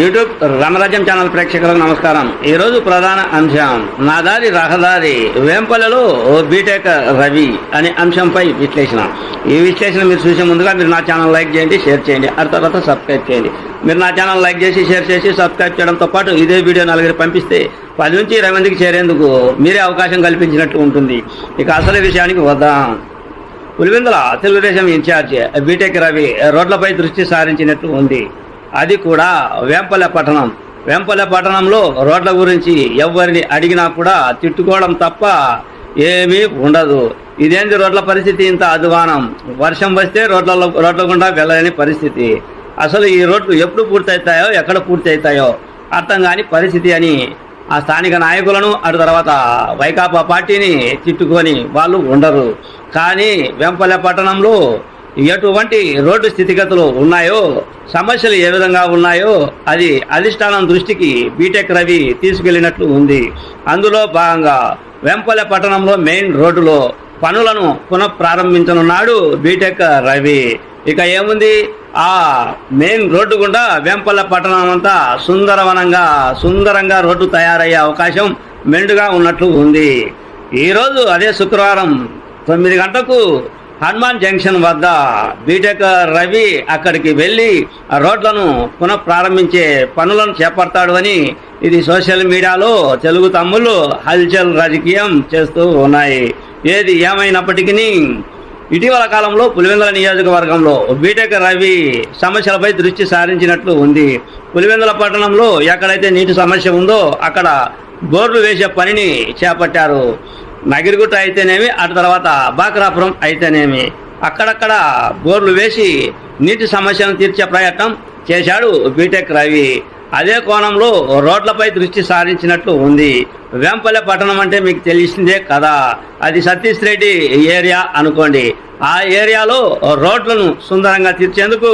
YouTube రామరాజ్యం channel ప్రేక్షకులకు నమస్కారం. ఈరోజు ప్రధాన అంశం నాదారి రహదారి వేంపల్లలో ఓ బీటెక్ రవి అనే అంశంపై విశ్లేషణ. ఈ విశ్లేషణ మీరు చూసే ముందుగా మీరు నా ఛానల్ లైక్ చేయండి షేర్ చేయండి ఆ తర్వాత సబ్స్క్రైబ్ చేయండి. మీరు నా ఛానల్ లైక్ చేసి షేర్ చేసి సబ్స్క్రైబ్ చేయడంతో పాటు ఇదే వీడియో నలుగురు పంపిస్తే పది నుంచి ఇరవై మందికి చేరేందుకు మీరే అవకాశం కల్పించినట్టు ఉంటుంది. ఇక అసలు విషయానికి వద్దాం. Pulivendula Telugu Desam incharge B Tech Ravi రోడ్లపై దృష్టి సారించినట్లు ఉంది. అది కూడా వేంపల్లె పట్టణం. వేంపల్లె పట్టణంలో రోడ్ల గురించి ఎవరిని అడిగినా కూడా తిట్టుకోవడం తప్ప ఏమీ ఉండదు. ఇదేంటి రోడ్ల పరిస్థితి ఇంత అధ్వానం? వర్షం వస్తే రోడ్లలో రోడ్ల గుండా వెళ్ళలేని పరిస్థితి. అసలు ఈ రోడ్లు ఎప్పుడు పూర్తవుతాయో ఎక్కడ పూర్తవుతాయో అర్థం కాని పరిస్థితి అని ఆ స్థానిక నాయకులను అటు తర్వాత వైకాపా పార్టీని తిట్టుకొని వాళ్ళు ఉండరు. కానీ వెంపల్లె పట్టణంలో ఎటువంటి రోడ్డు స్థితిగతులు ఉన్నాయో సమస్యలు ఏ విధంగా ఉన్నాయో అది అధిష్టానం దృష్టికి బీటెక్ రవి తీసుకెళ్ళినట్లు ఉంది. అందులో భాగంగా వెంపల్లె పట్టణంలో మెయిన్ రోడ్డులో పనులను పునఃప్రారంభించనున్నాడు బీటెక్ రవి. ఇక ఏముంది? ఆ మెయిన్ రోడ్డు గుండా వేంపల్ల పట్టణం అంతా సుందరవనంగా సుందరంగా రోడ్డు తయారయ్యే అవకాశం మెండుగా ఉన్నట్లు ఉంది. ఈరోజు అదే శుక్రవారం తొమ్మిది గంటలకు హనుమాన్ జంక్షన్ వద్ద బీటెక్ రవి అక్కడికి వెళ్ళి ఆ రోడ్లను పునఃప్రారంభించే పనులను చేపడతాడు అని ఇది సోషల్ మీడియాలో తెలుగు తమ్ముళ్ళు హల్చల్ రాజకీయం చేస్తూ ఉన్నాయి. ఏది ఏమైనప్పటికీ ఇటీవల కాలంలో పులివెందుల నియోజకవర్గంలో బీటెక్ రవి సమస్యలపై దృష్టి సారించినట్లు ఉంది. పులివెందుల పట్టణంలో ఎక్కడైతే నీటి సమస్య ఉందో అక్కడ బోర్లు వేసే పనిని చేపట్టారు. నగిరిగుట్ట అయితేనేమి అటు తర్వాత బాక్రాపురం అయితేనేమి. అక్కడక్కడ బోర్లు వేసి నీటి సమస్యను తీర్చే ప్రయత్నం చేశాడు బీటెక్ రవి. అదే కోణంలో రోడ్లపై దృష్టి సారించినట్లు ఉంది. వేంపల్లె పట్టణం అంటే మీకు తెలిసిందే కదా. అది సతీష్ రెడ్డి ఏరియా అనుకోండి. ఆ ఏరియాలో రోడ్లను సుందరంగా తీర్చేందుకు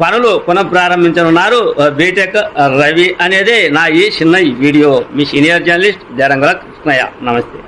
పనులు పునఃప్రారంభించనున్నారు బీటెక్ రవి అనేది నా ఈ చిన్న వీడియో. మీ సీనియర్ జర్నలిస్ట్ జరంగల కృష్ణయ్య. నమస్తే.